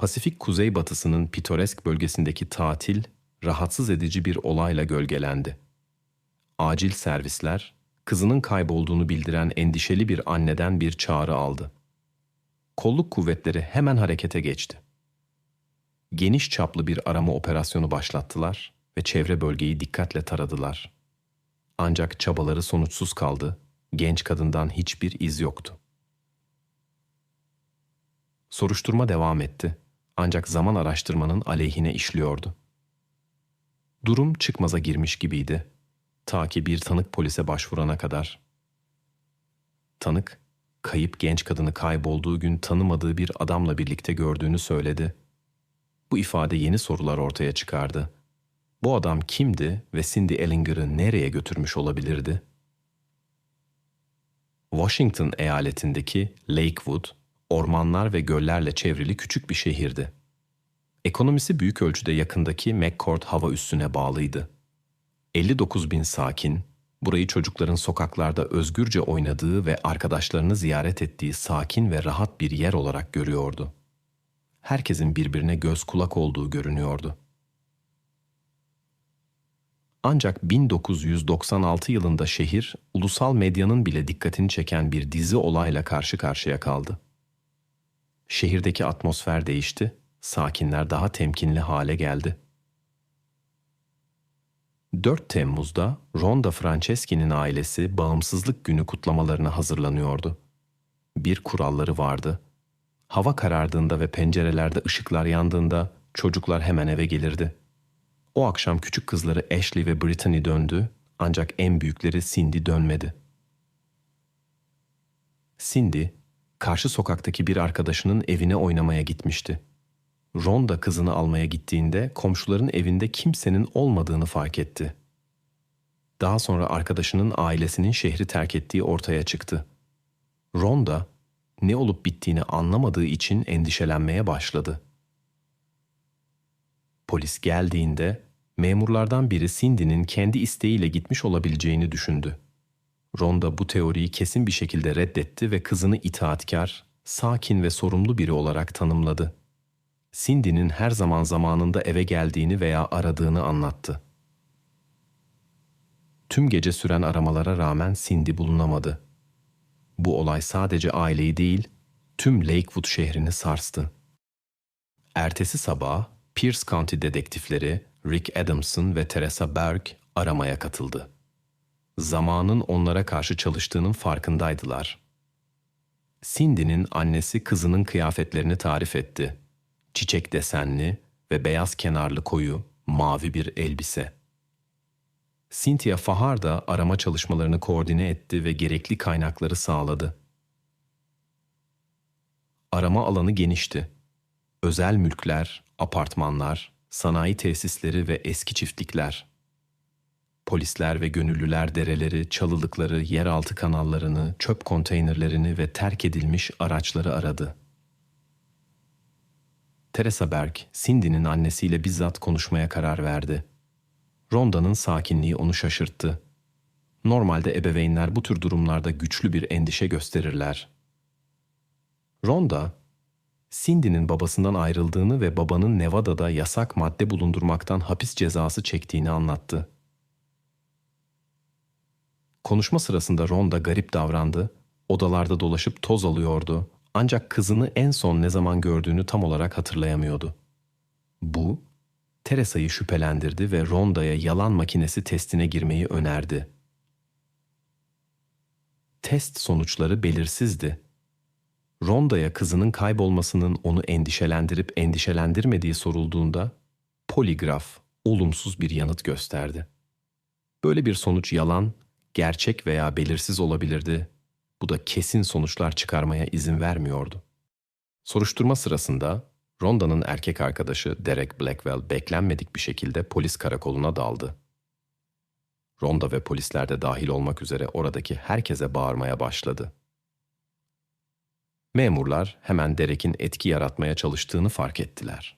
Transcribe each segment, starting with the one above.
Pasifik kuzeybatısının pitoresk bölgesindeki tatil rahatsız edici bir olayla gölgelendi. Acil servisler kızının kaybolduğunu bildiren endişeli bir anneden bir çağrı aldı. Kolluk kuvvetleri hemen harekete geçti. Geniş çaplı bir arama operasyonu başlattılar ve çevre bölgeyi dikkatle taradılar. Ancak çabaları sonuçsuz kaldı. Genç kadından hiçbir iz yoktu. Soruşturma devam etti. Ancak zaman araştırmanın aleyhine işliyordu. Durum çıkmaza girmiş gibiydi. Ta ki bir tanık polise başvurana kadar. Tanık, kayıp genç kadını kaybolduğu gün tanımadığı bir adamla birlikte gördüğünü söyledi. Bu ifade yeni sorular ortaya çıkardı. Bu adam kimdi ve Cindy Ellinger'ı nereye götürmüş olabilirdi? Washington eyaletindeki Lakewood, ormanlar ve göllerle çevrili küçük bir şehirdi. Ekonomisi büyük ölçüde yakındaki McCord hava üssüne bağlıydı. 59 bin sakin, burayı çocukların sokaklarda özgürce oynadığı ve arkadaşlarını ziyaret ettiği sakin ve rahat bir yer olarak görüyordu. Herkesin birbirine göz kulak olduğu görünüyordu. Ancak 1996 yılında şehir, ulusal medyanın bile dikkatini çeken bir dizi olayla karşı karşıya kaldı. Şehirdeki atmosfer değişti, sakinler daha temkinli hale geldi. 4 Temmuz'da Ronda Franceschi'nin ailesi bağımsızlık günü kutlamalarına hazırlanıyordu. Bir kuralları vardı. Hava karardığında ve pencerelerde ışıklar yandığında çocuklar hemen eve gelirdi. O akşam küçük kızları Ashley ve Brittany döndü ancak en büyükleri Cindy dönmedi. Cindy, karşı sokaktaki bir arkadaşının evine oynamaya gitmişti. Ron da kızını almaya gittiğinde komşuların evinde kimsenin olmadığını fark etti. Daha sonra arkadaşının ailesinin şehri terk ettiği ortaya çıktı. Ron da ne olup bittiğini anlamadığı için endişelenmeye başladı. Polis geldiğinde memurlardan biri Cindy'nin kendi isteğiyle gitmiş olabileceğini düşündü. Ron da bu teoriyi kesin bir şekilde reddetti ve kızını itaatkar, sakin ve sorumlu biri olarak tanımladı. Cindy'nin her zaman zamanında eve geldiğini veya aradığını anlattı. Tüm gece süren aramalara rağmen Cindy bulunamadı. Bu olay sadece aileyi değil, tüm Lakewood şehrini sarstı. Ertesi sabah Pierce County dedektifleri Rick Adamson ve Teresa Berg aramaya katıldı. Zamanın onlara karşı çalıştığının farkındaydılar. Cindy'nin annesi kızının kıyafetlerini tarif etti çiçek desenli ve beyaz kenarlı koyu, mavi bir elbise. Cynthia Fahar da arama çalışmalarını koordine etti ve gerekli kaynakları sağladı. Arama alanı genişti. Özel mülkler, apartmanlar, sanayi tesisleri ve eski çiftlikler. Polisler ve gönüllüler dereleri, çalılıkları, yeraltı kanallarını, çöp konteynerlerini ve terk edilmiş araçları aradı. Teresa Berg, Cindy'nin annesiyle bizzat konuşmaya karar verdi. Ronda'nın sakinliği onu şaşırttı. Normalde ebeveynler bu tür durumlarda güçlü bir endişe gösterirler. Ronda, Cindy'nin babasından ayrıldığını ve babanın Nevada'da yasak madde bulundurmaktan hapis cezası çektiğini anlattı. Konuşma sırasında Ronda garip davrandı, odalarda dolaşıp toz alıyordu ancak kızını en son ne zaman gördüğünü tam olarak hatırlayamıyordu. Bu, Teresa'yı şüphelendirdi ve Ronda'ya yalan makinesi testine girmeyi önerdi. Test sonuçları belirsizdi. Ronda'ya kızının kaybolmasının onu endişelendirip endişelendirmediği sorulduğunda poligraf olumsuz bir yanıt gösterdi. Böyle bir sonuç yalan, gerçek veya belirsiz olabilirdi bu da kesin sonuçlar çıkarmaya izin vermiyordu. Soruşturma sırasında Ronda'nın erkek arkadaşı Derek Blackwell beklenmedik bir şekilde polis karakoluna daldı. Ronda ve polisler de dahil olmak üzere oradaki herkese bağırmaya başladı. Memurlar hemen Derek'in etki yaratmaya çalıştığını fark ettiler.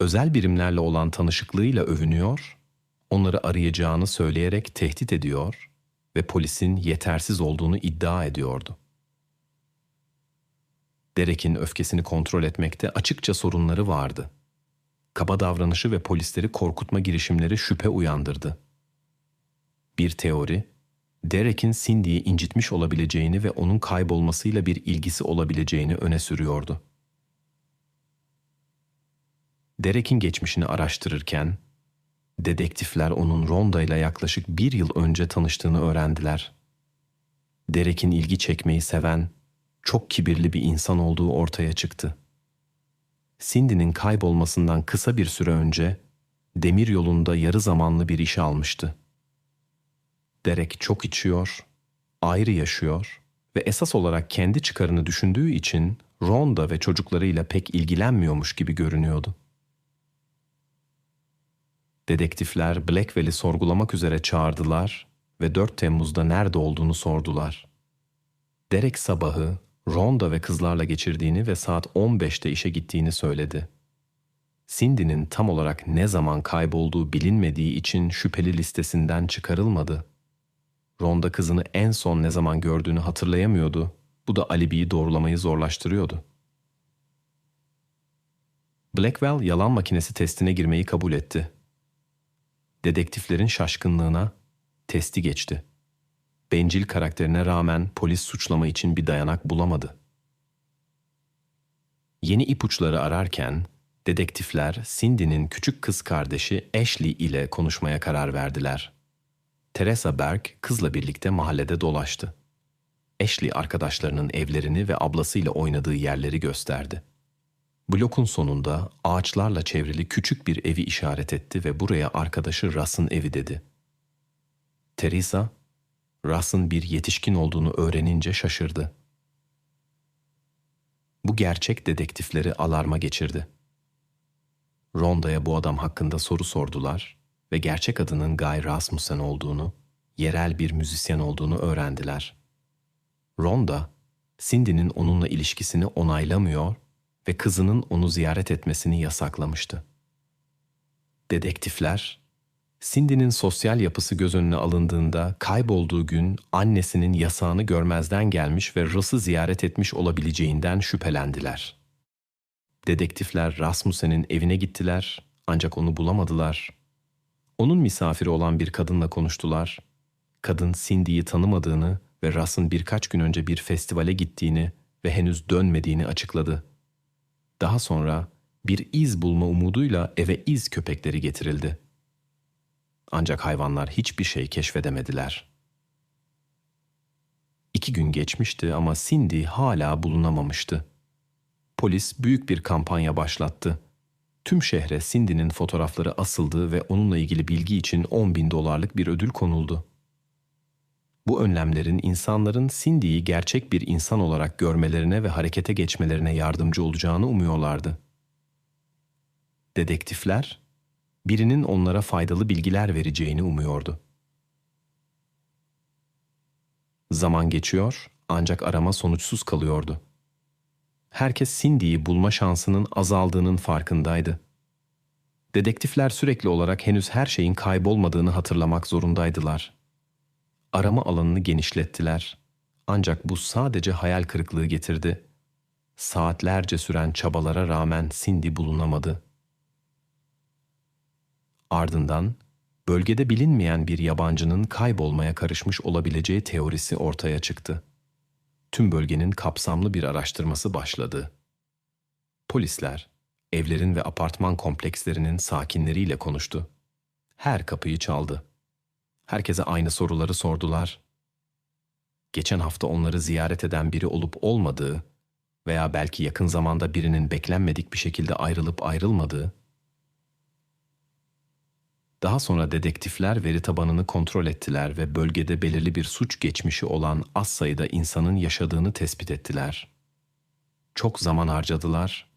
Özel birimlerle olan tanışıklığıyla övünüyor, onları arayacağını söyleyerek tehdit ediyor ve polisin yetersiz olduğunu iddia ediyordu. Derek'in öfkesini kontrol etmekte açıkça sorunları vardı. Kaba davranışı ve polisleri korkutma girişimleri şüphe uyandırdı. Bir teori, Derek'in Cindy'yi incitmiş olabileceğini ve onun kaybolmasıyla bir ilgisi olabileceğini öne sürüyordu. Derek'in geçmişini araştırırken, dedektifler onun Ronda ile yaklaşık bir yıl önce tanıştığını öğrendiler. Derek'in ilgi çekmeyi seven, çok kibirli bir insan olduğu ortaya çıktı. Cindy'nin kaybolmasından kısa bir süre önce demir yolunda yarı zamanlı bir iş almıştı. Derek çok içiyor, ayrı yaşıyor ve esas olarak kendi çıkarını düşündüğü için Ronda ve çocuklarıyla pek ilgilenmiyormuş gibi görünüyordu. Dedektifler Blackwell'i sorgulamak üzere çağırdılar ve 4 Temmuz'da nerede olduğunu sordular. Derek sabahı Ronda ve kızlarla geçirdiğini ve saat 15'te işe gittiğini söyledi. Cindy'nin tam olarak ne zaman kaybolduğu bilinmediği için şüpheli listesinden çıkarılmadı. Ronda kızını en son ne zaman gördüğünü hatırlayamıyordu. Bu da alibiyi doğrulamayı zorlaştırıyordu. Blackwell yalan makinesi testine girmeyi kabul etti. Dedektiflerin şaşkınlığına testi geçti. Bencil karakterine rağmen polis suçlama için bir dayanak bulamadı. Yeni ipuçları ararken dedektifler Cindy'nin küçük kız kardeşi Ashley ile konuşmaya karar verdiler. Teresa Berg kızla birlikte mahallede dolaştı. Ashley arkadaşlarının evlerini ve ablasıyla oynadığı yerleri gösterdi. Blokun sonunda ağaçlarla çevrili küçük bir evi işaret etti ve buraya arkadaşı Russ'ın evi dedi. Teresa, Russ'ın bir yetişkin olduğunu öğrenince şaşırdı. Bu gerçek dedektifleri alarma geçirdi. Ronda'ya bu adam hakkında soru sordular ve gerçek adının Guy Rasmussen olduğunu, yerel bir müzisyen olduğunu öğrendiler. Ronda, Cindy'nin onunla ilişkisini onaylamıyor ve kızının onu ziyaret etmesini yasaklamıştı. Dedektifler, Cindy'nin sosyal yapısı göz önüne alındığında kaybolduğu gün annesinin yasağını görmezden gelmiş ve Russ'ı ziyaret etmiş olabileceğinden şüphelendiler. Dedektifler Rasmussen'in evine gittiler ancak onu bulamadılar. Onun misafiri olan bir kadınla konuştular. Kadın Cindy'yi tanımadığını ve Russ'ın birkaç gün önce bir festivale gittiğini ve henüz dönmediğini açıkladı. Daha sonra bir iz bulma umuduyla eve iz köpekleri getirildi. Ancak hayvanlar hiçbir şey keşfedemediler. İki gün geçmişti ama Cindy hala bulunamamıştı. Polis büyük bir kampanya başlattı. Tüm şehre Cindy'nin fotoğrafları asıldı ve onunla ilgili bilgi için 10 bin dolarlık bir ödül konuldu. Bu önlemlerin insanların Cindy'yi gerçek bir insan olarak görmelerine ve harekete geçmelerine yardımcı olacağını umuyorlardı. Dedektifler, birinin onlara faydalı bilgiler vereceğini umuyordu. Zaman geçiyor ancak arama sonuçsuz kalıyordu. Herkes Cindy'yi bulma şansının azaldığının farkındaydı. Dedektifler sürekli olarak henüz her şeyin kaybolmadığını hatırlamak zorundaydılar arama alanını genişlettiler. Ancak bu sadece hayal kırıklığı getirdi. Saatlerce süren çabalara rağmen Cindy bulunamadı. Ardından bölgede bilinmeyen bir yabancının kaybolmaya karışmış olabileceği teorisi ortaya çıktı. Tüm bölgenin kapsamlı bir araştırması başladı. Polisler, evlerin ve apartman komplekslerinin sakinleriyle konuştu. Her kapıyı çaldı. Herkese aynı soruları sordular. Geçen hafta onları ziyaret eden biri olup olmadığı veya belki yakın zamanda birinin beklenmedik bir şekilde ayrılıp ayrılmadığı, daha sonra dedektifler veri tabanını kontrol ettiler ve bölgede belirli bir suç geçmişi olan az sayıda insanın yaşadığını tespit ettiler. Çok zaman harcadılar,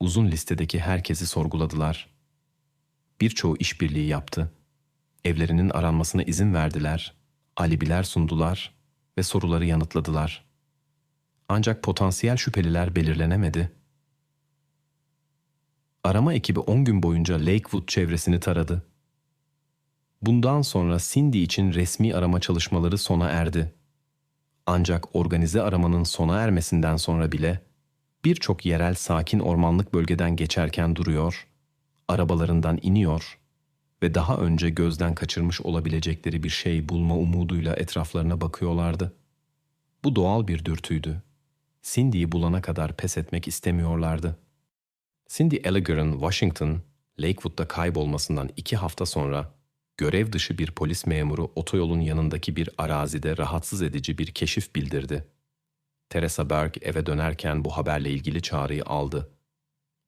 uzun listedeki herkesi sorguladılar. Birçoğu işbirliği yaptı evlerinin aranmasına izin verdiler, alibiler sundular ve soruları yanıtladılar. Ancak potansiyel şüpheliler belirlenemedi. Arama ekibi 10 gün boyunca Lakewood çevresini taradı. Bundan sonra Cindy için resmi arama çalışmaları sona erdi. Ancak organize aramanın sona ermesinden sonra bile birçok yerel sakin ormanlık bölgeden geçerken duruyor, arabalarından iniyor ve daha önce gözden kaçırmış olabilecekleri bir şey bulma umuduyla etraflarına bakıyorlardı. Bu doğal bir dürtüydü. Cindy'yi bulana kadar pes etmek istemiyorlardı. Cindy Elliger'ın Washington, Lakewood'da kaybolmasından iki hafta sonra görev dışı bir polis memuru otoyolun yanındaki bir arazide rahatsız edici bir keşif bildirdi. Teresa Berg eve dönerken bu haberle ilgili çağrıyı aldı.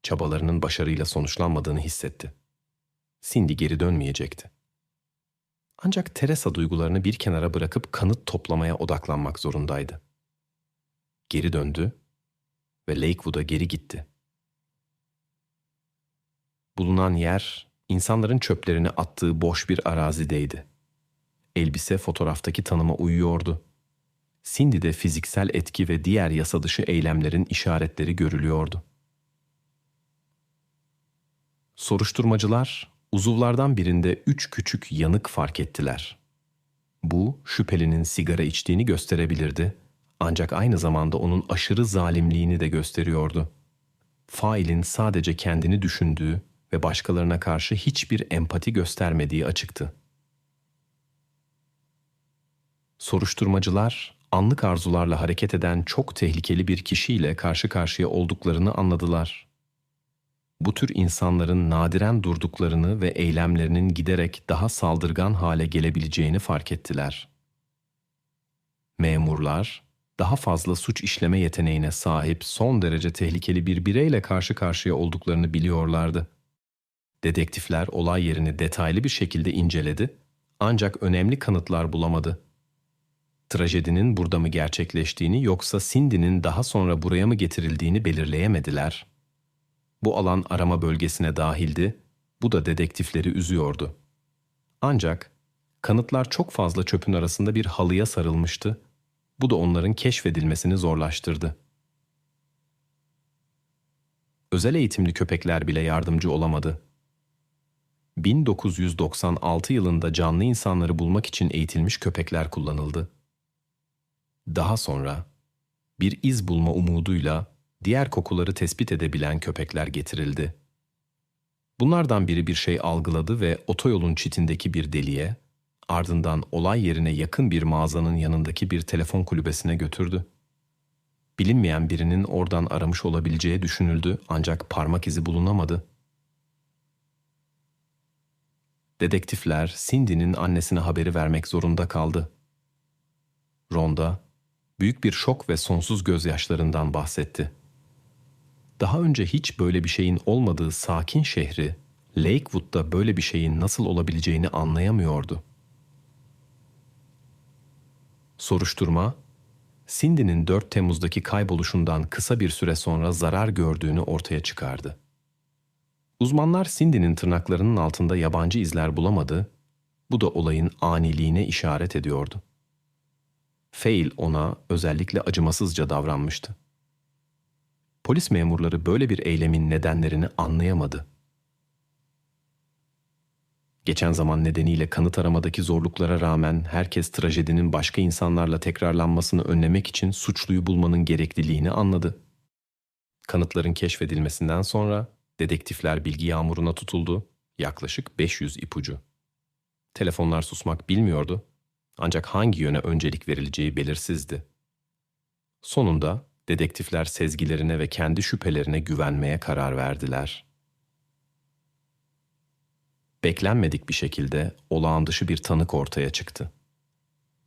Çabalarının başarıyla sonuçlanmadığını hissetti. Cindy geri dönmeyecekti. Ancak Teresa duygularını bir kenara bırakıp kanıt toplamaya odaklanmak zorundaydı. Geri döndü ve Lakewood'a geri gitti. Bulunan yer insanların çöplerini attığı boş bir arazideydi. Elbise fotoğraftaki tanıma uyuyordu. Cindy'de fiziksel etki ve diğer yasa dışı eylemlerin işaretleri görülüyordu. Soruşturmacılar uzuvlardan birinde üç küçük yanık fark ettiler. Bu şüphelinin sigara içtiğini gösterebilirdi ancak aynı zamanda onun aşırı zalimliğini de gösteriyordu. Failin sadece kendini düşündüğü ve başkalarına karşı hiçbir empati göstermediği açıktı. Soruşturmacılar, anlık arzularla hareket eden çok tehlikeli bir kişiyle karşı karşıya olduklarını anladılar. Bu tür insanların nadiren durduklarını ve eylemlerinin giderek daha saldırgan hale gelebileceğini fark ettiler. Memurlar, daha fazla suç işleme yeteneğine sahip son derece tehlikeli bir bireyle karşı karşıya olduklarını biliyorlardı. Dedektifler olay yerini detaylı bir şekilde inceledi ancak önemli kanıtlar bulamadı. Trajedinin burada mı gerçekleştiğini yoksa Cindy'nin daha sonra buraya mı getirildiğini belirleyemediler. Bu alan arama bölgesine dahildi, bu da dedektifleri üzüyordu. Ancak kanıtlar çok fazla çöpün arasında bir halıya sarılmıştı, bu da onların keşfedilmesini zorlaştırdı. Özel eğitimli köpekler bile yardımcı olamadı. 1996 yılında canlı insanları bulmak için eğitilmiş köpekler kullanıldı. Daha sonra bir iz bulma umuduyla diğer kokuları tespit edebilen köpekler getirildi. Bunlardan biri bir şey algıladı ve otoyolun çitindeki bir deliğe, ardından olay yerine yakın bir mağazanın yanındaki bir telefon kulübesine götürdü. Bilinmeyen birinin oradan aramış olabileceği düşünüldü ancak parmak izi bulunamadı. Dedektifler Cindy'nin annesine haberi vermek zorunda kaldı. Ronda, büyük bir şok ve sonsuz gözyaşlarından bahsetti. Daha önce hiç böyle bir şeyin olmadığı sakin şehri, Lakewood'da böyle bir şeyin nasıl olabileceğini anlayamıyordu. Soruşturma, Cindy'nin 4 Temmuz'daki kayboluşundan kısa bir süre sonra zarar gördüğünü ortaya çıkardı. Uzmanlar Cindy'nin tırnaklarının altında yabancı izler bulamadı, bu da olayın aniliğine işaret ediyordu. Fail ona özellikle acımasızca davranmıştı. Polis memurları böyle bir eylemin nedenlerini anlayamadı. Geçen zaman nedeniyle kanıt aramadaki zorluklara rağmen herkes trajedinin başka insanlarla tekrarlanmasını önlemek için suçluyu bulmanın gerekliliğini anladı. Kanıtların keşfedilmesinden sonra Dedektifler bilgi yağmuruna tutuldu. Yaklaşık 500 ipucu. Telefonlar susmak bilmiyordu. Ancak hangi yöne öncelik verileceği belirsizdi. Sonunda dedektifler sezgilerine ve kendi şüphelerine güvenmeye karar verdiler. Beklenmedik bir şekilde olağan dışı bir tanık ortaya çıktı.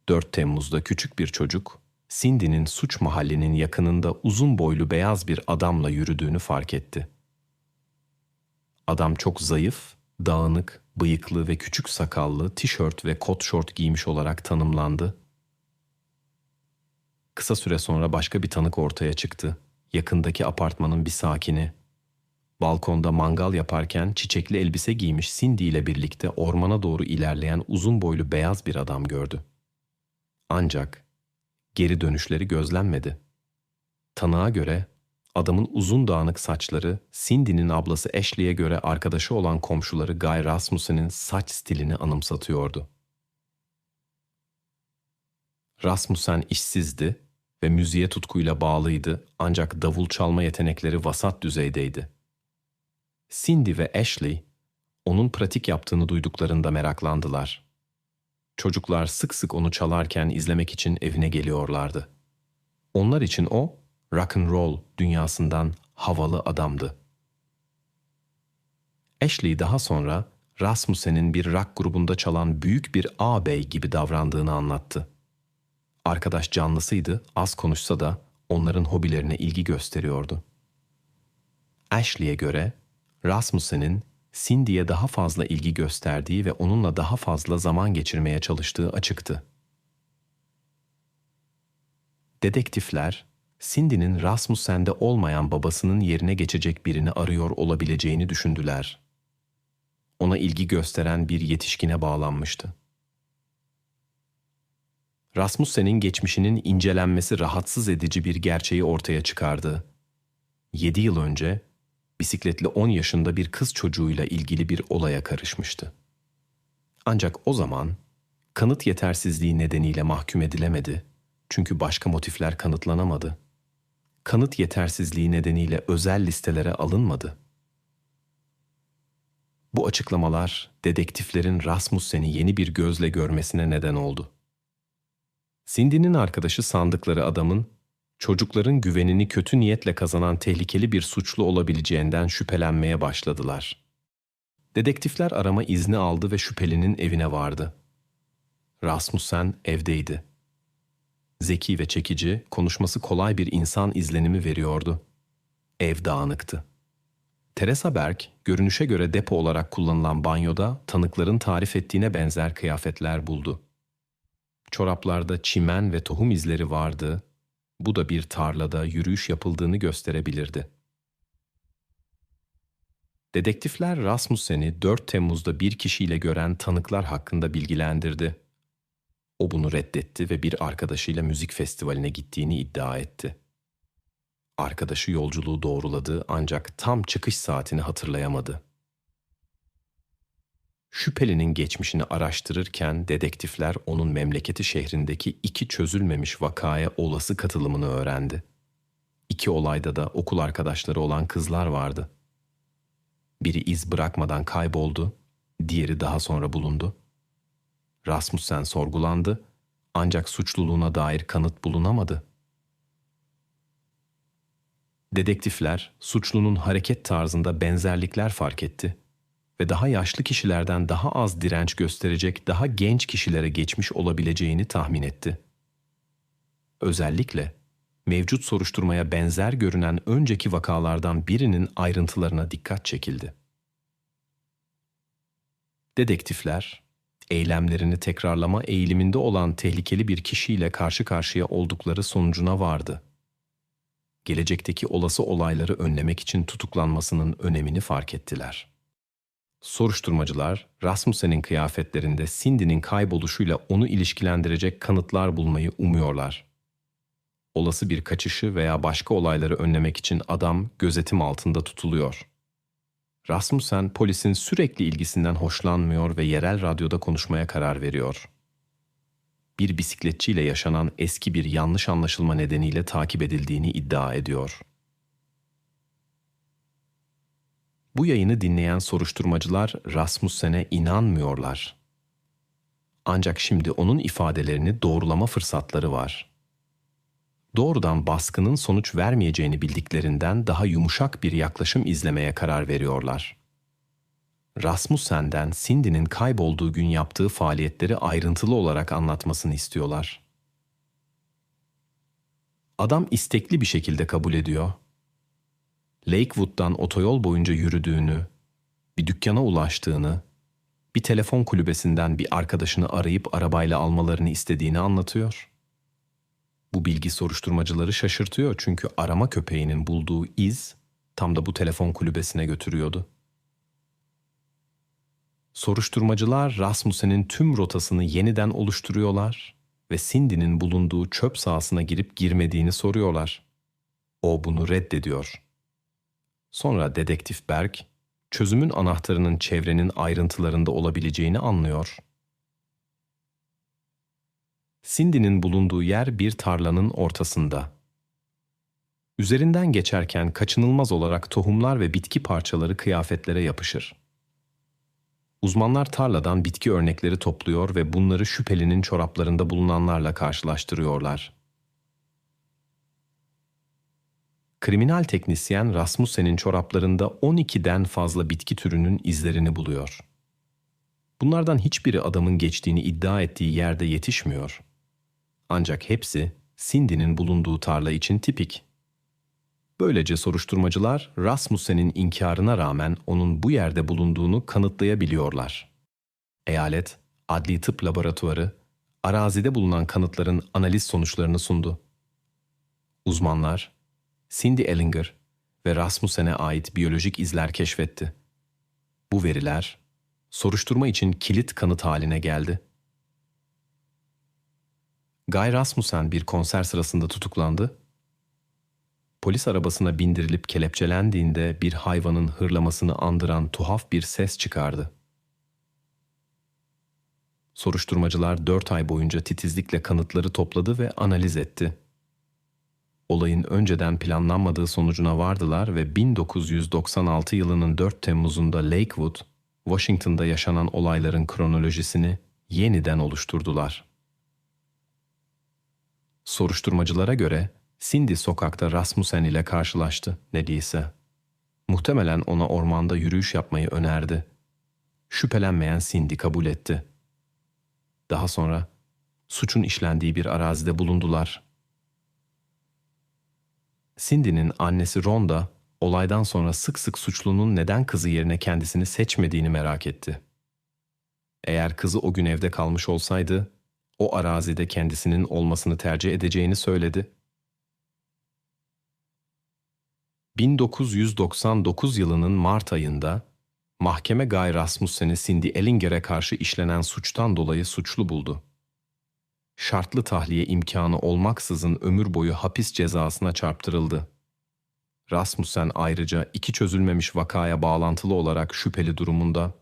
4 Temmuz'da küçük bir çocuk, Cindy'nin suç mahallinin yakınında uzun boylu beyaz bir adamla yürüdüğünü fark etti. Adam çok zayıf, dağınık, bıyıklı ve küçük sakallı tişört ve kot şort giymiş olarak tanımlandı. Kısa süre sonra başka bir tanık ortaya çıktı. Yakındaki apartmanın bir sakini. Balkonda mangal yaparken çiçekli elbise giymiş Cindy ile birlikte ormana doğru ilerleyen uzun boylu beyaz bir adam gördü. Ancak geri dönüşleri gözlenmedi. Tanığa göre Adamın uzun dağınık saçları, Cindy'nin ablası Ashley'e göre arkadaşı olan komşuları Guy Rasmussen'in saç stilini anımsatıyordu. Rasmussen işsizdi ve müziğe tutkuyla bağlıydı ancak davul çalma yetenekleri vasat düzeydeydi. Cindy ve Ashley onun pratik yaptığını duyduklarında meraklandılar. Çocuklar sık sık onu çalarken izlemek için evine geliyorlardı. Onlar için o rock and roll dünyasından havalı adamdı. Ashley daha sonra Rasmussen'in bir rock grubunda çalan büyük bir ağabey gibi davrandığını anlattı. Arkadaş canlısıydı, az konuşsa da onların hobilerine ilgi gösteriyordu. Ashley'e göre Rasmussen'in Cindy'ye daha fazla ilgi gösterdiği ve onunla daha fazla zaman geçirmeye çalıştığı açıktı. Dedektifler, Cindy'nin Rasmussen'de olmayan babasının yerine geçecek birini arıyor olabileceğini düşündüler. Ona ilgi gösteren bir yetişkine bağlanmıştı. Rasmussen'in geçmişinin incelenmesi rahatsız edici bir gerçeği ortaya çıkardı. Yedi yıl önce bisikletli 10 yaşında bir kız çocuğuyla ilgili bir olaya karışmıştı. Ancak o zaman kanıt yetersizliği nedeniyle mahkum edilemedi çünkü başka motifler kanıtlanamadı. Kanıt yetersizliği nedeniyle özel listelere alınmadı. Bu açıklamalar dedektiflerin Rasmussen'i yeni bir gözle görmesine neden oldu. Cindy'nin arkadaşı sandıkları adamın çocukların güvenini kötü niyetle kazanan tehlikeli bir suçlu olabileceğinden şüphelenmeye başladılar. Dedektifler arama izni aldı ve şüphelinin evine vardı. Rasmussen evdeydi. Zeki ve çekici, konuşması kolay bir insan izlenimi veriyordu. Ev dağınıktı. Teresa Berg, görünüşe göre depo olarak kullanılan banyoda tanıkların tarif ettiğine benzer kıyafetler buldu. Çoraplarda çimen ve tohum izleri vardı. Bu da bir tarlada yürüyüş yapıldığını gösterebilirdi. Dedektifler Rasmussen'i 4 Temmuz'da bir kişiyle gören tanıklar hakkında bilgilendirdi. O bunu reddetti ve bir arkadaşıyla müzik festivaline gittiğini iddia etti. Arkadaşı yolculuğu doğruladı ancak tam çıkış saatini hatırlayamadı. Şüphelinin geçmişini araştırırken dedektifler onun memleketi şehrindeki iki çözülmemiş vakaya olası katılımını öğrendi. İki olayda da okul arkadaşları olan kızlar vardı. Biri iz bırakmadan kayboldu, diğeri daha sonra bulundu. Rasmussen sorgulandı ancak suçluluğuna dair kanıt bulunamadı. Dedektifler suçlunun hareket tarzında benzerlikler fark etti ve daha yaşlı kişilerden daha az direnç gösterecek daha genç kişilere geçmiş olabileceğini tahmin etti. Özellikle mevcut soruşturmaya benzer görünen önceki vakalardan birinin ayrıntılarına dikkat çekildi. Dedektifler, eylemlerini tekrarlama eğiliminde olan tehlikeli bir kişiyle karşı karşıya oldukları sonucuna vardı. Gelecekteki olası olayları önlemek için tutuklanmasının önemini fark ettiler.'' Soruşturmacılar, Rasmussen'in kıyafetlerinde Cindy'nin kayboluşuyla onu ilişkilendirecek kanıtlar bulmayı umuyorlar. Olası bir kaçışı veya başka olayları önlemek için adam gözetim altında tutuluyor. Rasmussen polisin sürekli ilgisinden hoşlanmıyor ve yerel radyoda konuşmaya karar veriyor. Bir bisikletçiyle yaşanan eski bir yanlış anlaşılma nedeniyle takip edildiğini iddia ediyor. Bu yayını dinleyen soruşturmacılar Rasmussen'e inanmıyorlar. Ancak şimdi onun ifadelerini doğrulama fırsatları var. Doğrudan baskının sonuç vermeyeceğini bildiklerinden daha yumuşak bir yaklaşım izlemeye karar veriyorlar. Rasmussen'den Cindy'nin kaybolduğu gün yaptığı faaliyetleri ayrıntılı olarak anlatmasını istiyorlar. Adam istekli bir şekilde kabul ediyor Lakewood'dan otoyol boyunca yürüdüğünü, bir dükkana ulaştığını, bir telefon kulübesinden bir arkadaşını arayıp arabayla almalarını istediğini anlatıyor. Bu bilgi soruşturmacıları şaşırtıyor çünkü arama köpeğinin bulduğu iz tam da bu telefon kulübesine götürüyordu. Soruşturmacılar Rasmussen'in tüm rotasını yeniden oluşturuyorlar ve Cindy'nin bulunduğu çöp sahasına girip girmediğini soruyorlar. O bunu reddediyor. Sonra dedektif Berg, çözümün anahtarının çevrenin ayrıntılarında olabileceğini anlıyor. Cindy'nin bulunduğu yer bir tarlanın ortasında. Üzerinden geçerken kaçınılmaz olarak tohumlar ve bitki parçaları kıyafetlere yapışır. Uzmanlar tarladan bitki örnekleri topluyor ve bunları şüphelinin çoraplarında bulunanlarla karşılaştırıyorlar. Kriminal teknisyen Rasmussen'in çoraplarında 12'den fazla bitki türünün izlerini buluyor. Bunlardan hiçbiri adamın geçtiğini iddia ettiği yerde yetişmiyor. Ancak hepsi Cindy'nin bulunduğu tarla için tipik. Böylece soruşturmacılar Rasmussen'in inkarına rağmen onun bu yerde bulunduğunu kanıtlayabiliyorlar. Eyalet Adli Tıp Laboratuvarı arazide bulunan kanıtların analiz sonuçlarını sundu. Uzmanlar Cindy Ellinger ve Rasmussen'e ait biyolojik izler keşfetti. Bu veriler soruşturma için kilit kanıt haline geldi. Guy Rasmussen bir konser sırasında tutuklandı. Polis arabasına bindirilip kelepçelendiğinde bir hayvanın hırlamasını andıran tuhaf bir ses çıkardı. Soruşturmacılar dört ay boyunca titizlikle kanıtları topladı ve analiz etti. Olayın önceden planlanmadığı sonucuna vardılar ve 1996 yılının 4 Temmuz'unda Lakewood, Washington'da yaşanan olayların kronolojisini yeniden oluşturdular. Soruşturmacılara göre Cindy sokakta Rasmussen ile karşılaştı ne değilse. Muhtemelen ona ormanda yürüyüş yapmayı önerdi. Şüphelenmeyen Cindy kabul etti. Daha sonra suçun işlendiği bir arazide bulundular. Cindy'nin annesi Rhonda olaydan sonra sık sık suçlunun neden kızı yerine kendisini seçmediğini merak etti. Eğer kızı o gün evde kalmış olsaydı, o arazide kendisinin olmasını tercih edeceğini söyledi. 1999 yılının Mart ayında mahkeme Guy Rasmussen'i Cindy Ellinger'e karşı işlenen suçtan dolayı suçlu buldu. Şartlı tahliye imkanı olmaksızın ömür boyu hapis cezasına çarptırıldı. Rasmussen ayrıca iki çözülmemiş vakaya bağlantılı olarak şüpheli durumunda